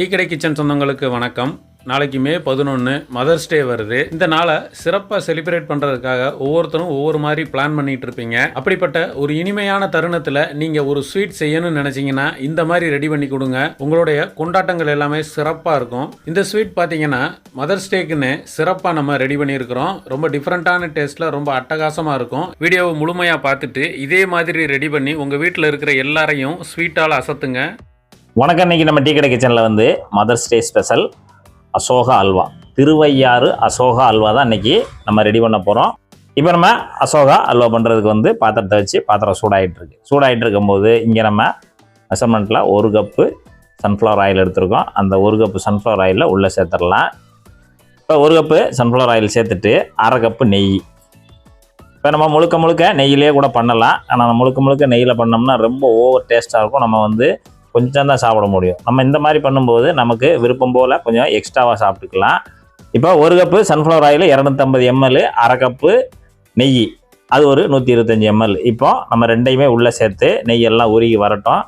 Tea கடை kitchen சொந்தங்களுக்கு வணக்கம். நாளைக்கு மே பதினொன்று மதர்ஸ் டே வருது. இந்த நாளை சிறப்பாக செலிப்ரேட் பண்ணுறதுக்காக ஒவ்வொருத்தரும் ஒவ்வொரு மாதிரி பிளான் பண்ணிட்டு இருப்பீங்க. அப்படிப்பட்ட ஒரு இனிமையான தருணத்தில் நீங்கள் ஒரு ஸ்வீட் செய்யணும்னு நினச்சிங்கன்னா இந்த மாதிரி ரெடி பண்ணி கொடுங்க. உங்களுடைய கொண்டாட்டங்கள் எல்லாமே சிறப்பாக இருக்கும். இந்த ஸ்வீட் பார்த்தீங்கன்னா மதர்ஸ் டேக்குன்னு சிறப்பாக நம்ம ரெடி பண்ணியிருக்கிறோம். ரொம்ப டிஃப்ரெண்ட்டான டேஸ்ட்டில் ரொம்ப அட்டகாசமாக இருக்கும். வீடியோவை முழுமையாக பார்த்துட்டு இதே மாதிரி ரெடி பண்ணி உங்கள் வீட்டில் இருக்கிற எல்லாரையும் ஸ்வீட்டால் அசத்துங்க. வணக்கம். இன்னைக்கு நம்ம டீ கடை கிச்சனில் வந்து mother's day special Ashoka halwa. Thiruvaiyaru Ashoka halwa தான் இன்னைக்கு நம்ம ரெடி பண்ண போகிறோம் இப்போ நம்ம அசோகா அல்வா பண்ணுறதுக்கு வந்து பாத்திரத்தை வச்சு பாத்திரம் சூடாகிட்டு இருக்கு. சூடாகிட்டு இருக்கும்போது இங்கே நம்ம மெஷர்மெண்ட்டில் ஒரு கப்பு சன்ஃப்ளவர் ஆயில் எடுத்திருக்கோம். அந்த ஒரு கப்பு சன்ஃப்ளவர் ஆயிலில் உள்ளே சேர்த்துடலாம். இப்போ ஒரு கப்பு சன்ஃப்ளவர் ஆயில் சேர்த்துட்டு அரை கப்பு நெய். இப்போ நம்ம முழுக்க முழுக்க நெய்யிலே கூட பண்ணலாம். ஆனால் முழுக்க முழுக்க நெய்யில் பண்ணோம்னா ரொம்ப ஓவர் டேஸ்ட்டாக இருக்கும். நம்ம வந்து கொஞ்சம் தான் சாப்பிட முடியும். நம்ம இந்த மாதிரி பண்ணும்போது நமக்கு விருப்பம் போல் கொஞ்சம் எக்ஸ்ட்ராவாக சாப்பிட்டுக்கலாம். இப்போ ஒரு கப்பு சன்ஃப்ளவர் ஆயில் இரநூத்தம்பது எம்எல் அரை கப்பு நெய். அது ஒரு நூற்றி இருபத்தஞ்சி எம்எல் இப்போ நம்ம ரெண்டையுமே உள்ளே சேர்த்து நெய் எல்லாம் உருகி வரட்டும்.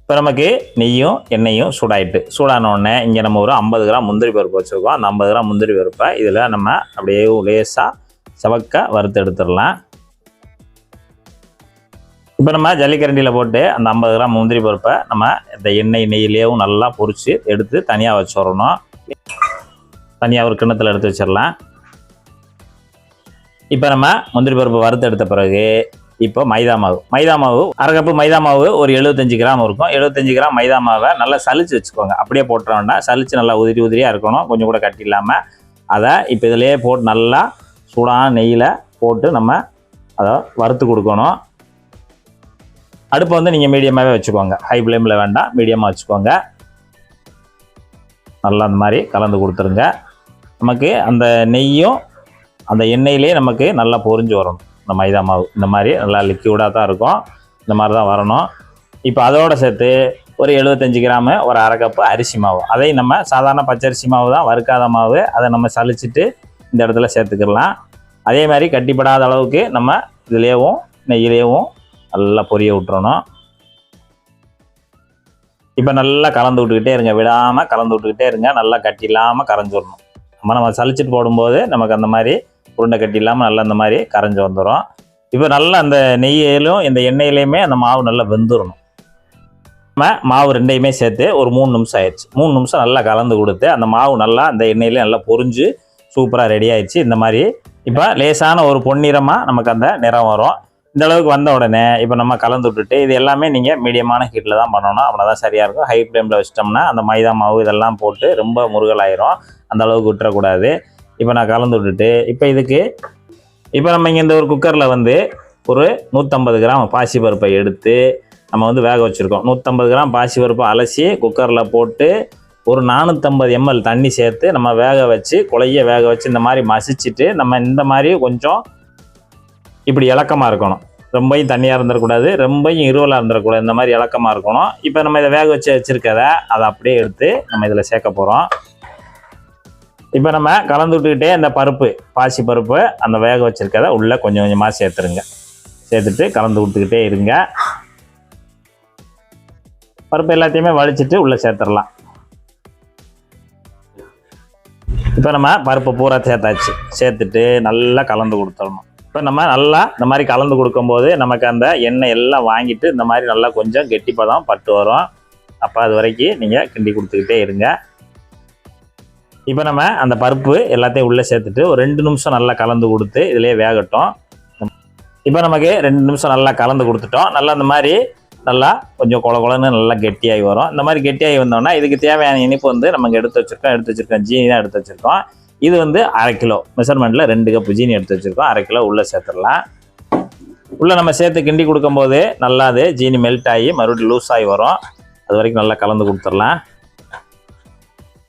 இப்போ நமக்கு நெய்யும் எண்ணெயும் சூடாயிட்டு. சூடான உடனே இங்கே நம்ம ஒரு ஐம்பது கிராம் முந்திரி பருப்பு வச்சுருக்கோம். அந்த ஐம்பது கிராம் முந்திரி பருப்பை இதில் நம்ம அப்படியே லேசாக செவக்க வறுத்து எடுத்துடலாம். இப்போ நம்ம ஜல்லிக்கரண்டியில் போட்டு அந்த ஐம்பது கிராம் முந்திரி பருப்பை நம்ம இந்த எண்ணெய் நெய்யிலேயும் நல்லா பொறிச்சு எடுத்து தனியாக வச்சிடணும். தனியாக ஒரு கிண்ணத்தில் எடுத்து வச்சிடலாம். இப்போ நம்ம முந்திரி பருப்பு வறுத்து எடுத்த பிறகு இப்போ மைதா மாவு. மைதா மாவு அரை கப்பு மைதா மாவு ஒரு எழுபத்தஞ்சு கிராம் இருக்கும். எழுபத்தஞ்சு கிராம் மைதா மாவை நல்லா சலிச்சு வச்சுக்கோங்க. அப்படியே போட்டுற வேண்டாம் நல்லா உதிரி உதிரியாக இருக்கணும். கொஞ்சம் கூட கட்டி இல்லாமல் அதை இப்போ இதிலேயே போட்டு நல்லா சூடான நெய்யில் போட்டு நம்ம அதை வறுத்து கொடுக்கணும். அடுப்பை வந்து நீங்கள் மீடியமாகவே வச்சுக்கோங்க. ஹை ஃப்ளேமில் வேண்டாம். மீடியமாக வச்சுக்கோங்க. நல்லா அந்த மாதிரி கலந்து கொடுத்துருங்க. நமக்கு அந்த நெய்யும் அந்த எண்ணெயிலே நமக்கு நல்லா பொரிஞ்சு வரணும் இந்த மைதா மாவு. இந்த மாதிரி நல்லா லிக்யூடாக தான் இருக்கும். இந்த மாதிரி தான் வரணும். இப்போ அதோடு சேர்த்து ஒரு எழுபத்தஞ்சு கிராமு ஒரு அரை கப்பு அரிசி மாவு. அதையும் நம்ம சாதாரண பச்சரிசி மாவு தான் வறுக்காத மாவு. அதை நம்ம சலிச்சிட்டு இந்த இடத்துல சேர்த்துக்கிடலாம் அதே மாதிரி கட்டிப்படாத அளவுக்கு நம்ம இதுலேயும் நெய்யிலேயும் நல்லா பொரிய விட்டுறணும். இப்போ நல்லா கலந்து விட்டுக்கிட்டே இருங்க. விடாமல் கலந்து விட்டுக்கிட்டே இருங்க. நல்லா கட்டி இல்லாமல் கரைஞ்சி நம்ம நம்ம சளிச்சிட்டு போடும்போது நமக்கு அந்த மாதிரி உருண்டை கட்டி இல்லாமல் நல்லா அந்த மாதிரி கரைஞ்சி வந்துடும் இப்போ நல்லா அந்த நெய்யிலும் இந்த எண்ணெயிலையுமே அந்த மாவு நல்லா வெந்துடணும் நம்ம மாவு ரெண்டையுமே சேர்த்து ஒரு மூணு நிமிஷம் ஆயிடுச்சு. மூணு நிமிஷம் நல்லா கலந்து கொடுத்து அந்த மாவு நல்லா அந்த எண்ணெயிலே நல்லா பொரிஞ்சு சூப்பராக ரெடி ஆயிடுச்சு. இந்த மாதிரி இப்போ லேசான ஒரு பொன்னிறமாக நமக்கு அந்த நிறம் வரும். இந்த அளவுக்கு வந்த உடனே இப்போ நம்ம கலந்து விட்டுட்டு இது எல்லாமே நீங்கள் மீடியமான ஹீட்டில் தான் பண்ணணும். அப்படின்னா தான் சரியாக இருக்கும் ஹை ஃப்ளேமில் வச்சிட்டோம்னா அந்த மைதா மாவு இதெல்லாம் போட்டு ரொம்ப முருகலாயிரும். அந்த அளவுக்கு விட்டுறக்கூடாது. இப்போ நான் கலந்து விட்டுட்டு இப்போ இதுக்கு இப்போ நம்ம இங்கே இந்த ஒரு குக்கரில் வந்து ஒரு நூற்றம்பது கிராம் பாசி பருப்பை எடுத்து நம்ம வந்து வேக வச்சுருக்கோம். நூற்றம்பது கிராம் பாசி பருப்பை அலசி குக்கரில் போட்டு ஒரு நானூற்றம்பது எம்எல் தண்ணி சேர்த்து நம்ம வேக வச்சு குழைய வேக வச்சு இந்த மாதிரி மசிச்சுட்டு நம்ம இந்த மாதிரி கொஞ்சம் இப்படி இலக்கமாக இருக்கணும். ரொம்பையும் தண்ணியாக இருந்துடக்கூடாது ரொம்பையும் இருவலாக இருந்துடக்கூடாது இந்த மாதிரி இலக்கமாக இருக்கணும். இப்போ நம்ம இதை வேக வச்சு வச்சுருக்கத அதை அப்படியே எடுத்து நம்ம இதில் சேர்க்க போகிறோம் இப்போ நம்ம கலந்து விட்டுக்கிட்டே இந்த பருப்பு பாசி பருப்பு அந்த வேக வச்சுருக்கத உள்ளே கொஞ்சம் கொஞ்சமாக சேர்த்துருங்க. சேர்த்துட்டு கலந்து விட்டுக்கிட்டே இருங்க. பருப்பு எல்லாத்தையுமே வலிச்சிட்டு உள்ளே சேர்த்துடலாம் இப்போ நம்ம பருப்பு பூரா சேர்த்தாச்சு. சேர்த்துட்டு நல்லா கலந்து கொடுத்துடணும். இப்போ நம்ம நல்லா இந்த மாதிரி கலந்து கொடுக்கும்போது நமக்கு அந்த எண்ணெய் எல்லாம் வாங்கிட்டு இந்த மாதிரி நல்லா கொஞ்சம் கெட்டிப்பதம் பட்டு வரும். அப்போ அது வரைக்கும் நீங்கள் கிண்டி கொடுத்துக்கிட்டே இருங்க. இப்போ நம்ம அந்த பருப்பு எல்லாத்தையும் உள்ளே சேர்த்துட்டு ஒரு ரெண்டு நிமிஷம் நல்லா கலந்து கொடுத்து இதிலே வேகட்டும். இப்போ நமக்கு ரெண்டு நிமிஷம் நல்லா கலந்து கொடுத்துட்டோம். நல்லா இந்த மாதிரி நல்லா கொஞ்சம் கொல கொலன்னு நல்லா கெட்டியாகி வரும். இந்த மாதிரி கெட்டியாகி வந்தோம்னா இதுக்கு தேவையான இனிப்பு வந்து நமக்கு எடுத்து வச்சுருக்கோம் எடுத்து வச்சுருக்கோம் ஜீனி தான் எடுத்து வச்சுருக்கோம். இது வந்து அரை கிலோ. மெஷர்மெண்ட்டில் ரெண்டு கப்பு ஜீனி எடுத்து வச்சுருக்கோம். அரை கிலோ உள்ளே சேர்த்துடலாம். உள்ளே நம்ம சேர்த்து கிண்டி கொடுக்கும்போது நல்லா அது ஜீனி மெல்ட் ஆகி மறுபடியும் லூஸ் ஆகி வரும். அது வரைக்கும் நல்லா கலந்து கொடுத்துடலாம்.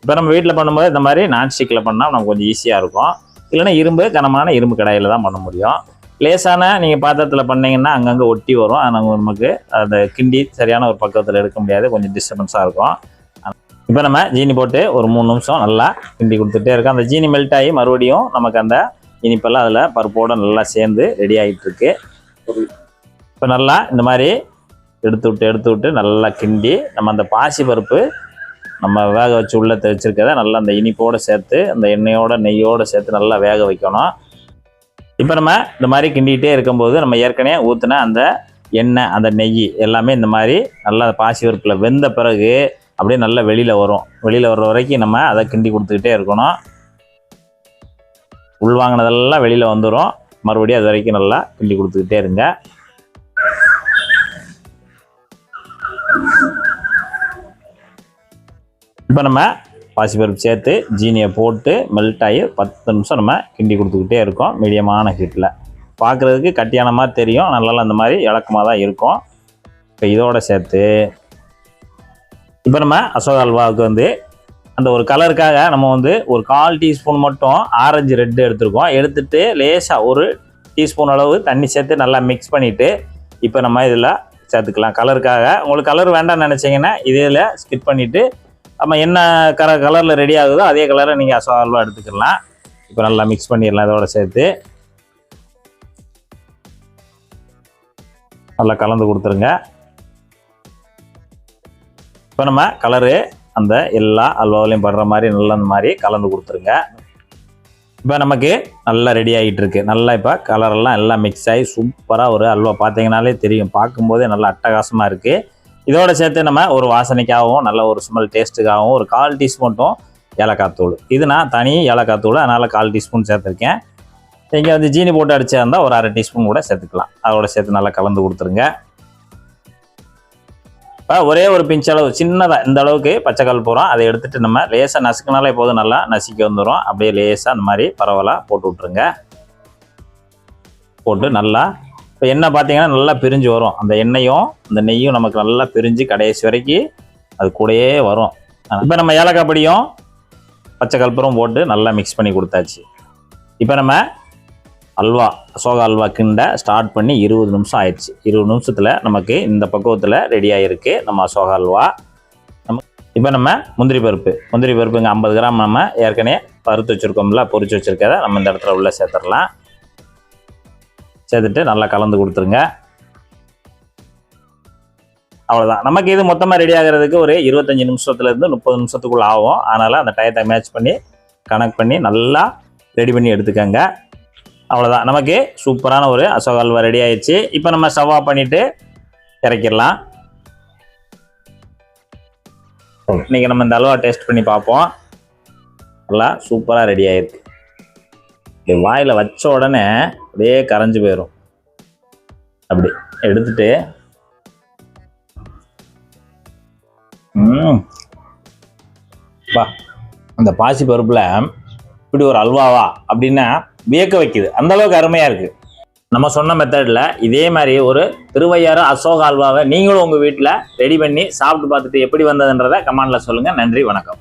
இப்போ நம்ம வீட்டில் பண்ணும்போது இந்த மாதிரி நான்ஸ்டிக்கில் பண்ணால் நமக்கு கொஞ்சம் ஈஸியாக இருக்கும். இல்லைன்னா இரும்பு கனமான இரும்பு கடாயில் தான் பண்ண முடியும். லேசான நீங்கள் பாத்திரத்தில் பண்ணிங்கன்னா அங்கங்கே ஒட்டி வரும். அது நமக்கு அந்த கிண்டி சரியான ஒரு பக்கத்தில் எடுக்க முடியாது. கொஞ்சம் டிஸ்டர்பன்ஸாக இருக்கும். இப்போ நம்ம ஜீனி போட்டு ஒரு மூணு நிமிஷம் நல்லா கிண்டி கொடுத்துட்டே இருக்கோம். அந்த ஜீனி மெல்ட் ஆகி மறுபடியும் நமக்கு அந்த இனிப்பெல்லாம் அதில் பருப்போடு நல்லா சேர்ந்து ரெடி ஆகிட்டு இருக்கு. இப்போ நல்லா இந்த மாதிரி எடுத்து விட்டு எடுத்து விட்டு நல்லா கிண்டி நம்ம அந்த பாசி பருப்பு நம்ம வேக வச்சு உள்ள தெரிச்சிருக்கத நல்லா அந்த இனிப்போடு சேர்த்து அந்த எண்ணெயோட நெய்யோடு சேர்த்து நல்லா வேக வைக்கணும். இப்போ நம்ம இந்த மாதிரி கிண்டிகிட்டே இருக்கும்போது நம்ம ஏற்கனவே ஊற்றின அந்த எண்ணெய் அந்த நெய் எல்லாமே இந்த மாதிரி நல்லா பாசி பருப்பில் வெந்த பிறகு அப்படியே நல்லா வெளியில் வரும். வெளியில் வர்ற வரைக்கும் நம்ம அதை கிண்டி கொடுத்துக்கிட்டே இருக்கணும். உள்வாங்கினதெல்லாம் வெளியில் வந்துடும் மறுபடியும் அது வரைக்கும் நல்லா கிண்டி கொடுத்துக்கிட்டே இருங்க. இப்போ நம்ம பாசிப்பருப்பு சேர்த்து ஜீனியை போட்டு மெல்ட் ஆகி பத்து நிமிஷம் நம்ம கிண்டி கொடுத்துக்கிட்டே இருக்கோம். மீடியமான ஹீட்டில் பார்க்குறதுக்கு கட்டியான மாதிரி தெரியும். நல்லா அந்த மாதிரி இலக்கமாக தான் இருக்கும். இப்போ இதோட சேர்த்து இப்போ நம்ம அசோக அல்வாவுக்கு வந்து அந்த ஒரு கலருக்காக நம்ம வந்து ஒரு கால் டீஸ்பூன் மட்டும் ஆரஞ்சு ரெட்டு எடுத்துருக்கோம். எடுத்துட்டு லேசாக ஒரு டீஸ்பூன் அளவு தண்ணி சேர்த்து நல்லா மிக்ஸ் பண்ணிவிட்டு இப்போ நம்ம இதில் சேர்த்துக்கலாம். கலருக்காக உங்களுக்கு கலர் வேண்டாம்னு நினச்சிங்கன்னா இதில் ஸ்கிப் பண்ணிவிட்டு நம்ம என்ன கர கலரில் ரெடி ஆகுதோ அதே கலரை நீங்கள் அசோக அல்வா எடுத்துக்கலாம். இப்போ நல்லா மிக்ஸ் பண்ணிடலாம் இதோட சேர்த்து. நல்லா கலந்து கொடுத்துருங்க. இப்போ நம்ம கலரு அந்த எல்லா அல்வாவிலையும் படுற மாதிரி நல்லா அந்த மாதிரி கலந்து கொடுத்துருங்க. இப்போ நமக்கு நல்லா ரெடி ஆகிட்டு இருக்கு நல்லா இப்போ கலரெல்லாம் எல்லாம் மிக்ஸ் ஆகி சூப்பராக ஒரு அல்வா பார்த்தீங்கனாலே தெரியும். பார்க்கும்போதே நல்லா அட்டகாசமாக இருக்குது இதோட சேர்த்து நம்ம ஒரு வாசனைக்காகவும் நல்ல ஒரு ஸ்மெல் டேஸ்ட்டுக்காகவும் ஒரு கால் டீஸ்பூன்ட்டும் ஏலக்காய் தூள். இது நான் தனி ஏலக்காய் தூள் அதனால் கால் டீஸ்பூன் சேர்த்துருக்கேன். இங்கே வந்து ஜீனி போட்டு அடிச்சா இருந்தால் ஒரு அரை டீஸ்பூன் கூட சேர்த்துக்கலாம். அதோட சேர்த்து நல்லா கலந்து கொடுத்துருங்க. ஒரே ஒரு பிஞ்ச் அளவு சின்னதாக இந்த அளவுக்கு பச்சைக்கல் போகிறோம் அதை எடுத்துட்டு நம்ம லேசாக நசுக்கினாலே போதும் நல்லா நசுக்கி வந்துடும் அப்படியே லேசாக அந்த மாதிரி பரவலாக போட்டு விட்ருங்க போட்டு நல்லா இப்போ எண்ணெய் பார்த்தீங்கன்னா நல்லா பிரிஞ்சு வரும். அந்த எண்ணெயும் அந்த நெய்யும் நமக்கு நல்லா பிரிஞ்சு கடைசி வரைக்கும் அது கூடயே வரும். இப்போ நம்ம ஏலக்காய் படியும் பச்சை கற்பூரம் போட்டு நல்லா மிக்ஸ் பண்ணி கொடுத்தாச்சு. இப்போ நம்ம அல்வா அசோகா அல்வா கிண்ட ஸ்டார்ட் பண்ணி இருபது நிமிஷம் ஆயிடுச்சு. இருபது நிமிஷத்தில் நமக்கு இந்த பக்குவத்தில் ரெடி ஆகிருக்கு நம்ம அசோகா அல்வா. நம்ம இப்போ நம்ம முந்திரி பருப்பு. முந்திரி பருப்பு இங்கே ஐம்பது கிராம் நம்ம ஏற்கனவே பருத்து வச்சுருக்கோம்ல பொறிச்சு வச்சுருக்கத நம்ம இந்த இடத்துல உள்ளே சேர்த்துடலாம். சேர்த்துட்டு நல்லா கலந்து கொடுத்துருங்க. அவ்வளோதான் நமக்கு இது மொத்தமாக ரெடி ஆகிறதுக்கு ஒரு இருபத்தஞ்சி நிமிஷத்துலேருந்து முப்பது நிமிஷத்துக்குள்ளே ஆகும். அதனால் அந்த டயத்தை மேட்ச் பண்ணி கனெக்ட் பண்ணி நல்லா ரெடி பண்ணி எடுத்துக்கோங்க. அவ்வளோதான் நமக்கு சூப்பரான ஒரு அசோக அல்வா ரெடி ஆயிடுச்சு. இப்போ நம்ம ஸ்டவ் ஆஃப் பண்ணிவிட்டு இறக்கிடலாம் இன்றைக்கி நம்ம இந்த அல்வா டேஸ்ட் பண்ணி பார்ப்போம். நல்லா சூப்பராக ரெடி ஆயிருக்கு. இப்படி வாயில் வச்ச உடனே அப்படியே கரைஞ்சு போயிடும் அப்படி எடுத்துட்டு. வா. அந்த பாசி பருப்பில் இப்படி ஒரு அல்வாவா அப்படின்னா வியக்க வைக்குது. அந்த அளவுக்கு அருமையாக இருக்குது நம்ம சொன்ன மெத்தடில் இதே மாதிரி ஒரு திருவையாறு அசோக அல்வாவை நீங்களும் உங்கள் வீட்டில் ரெடி பண்ணி சாப்பிட்டு பார்த்துட்டு எப்படி வந்ததுன்றதை கமெண்டில் சொல்லுங்கள் நன்றி வணக்கம்.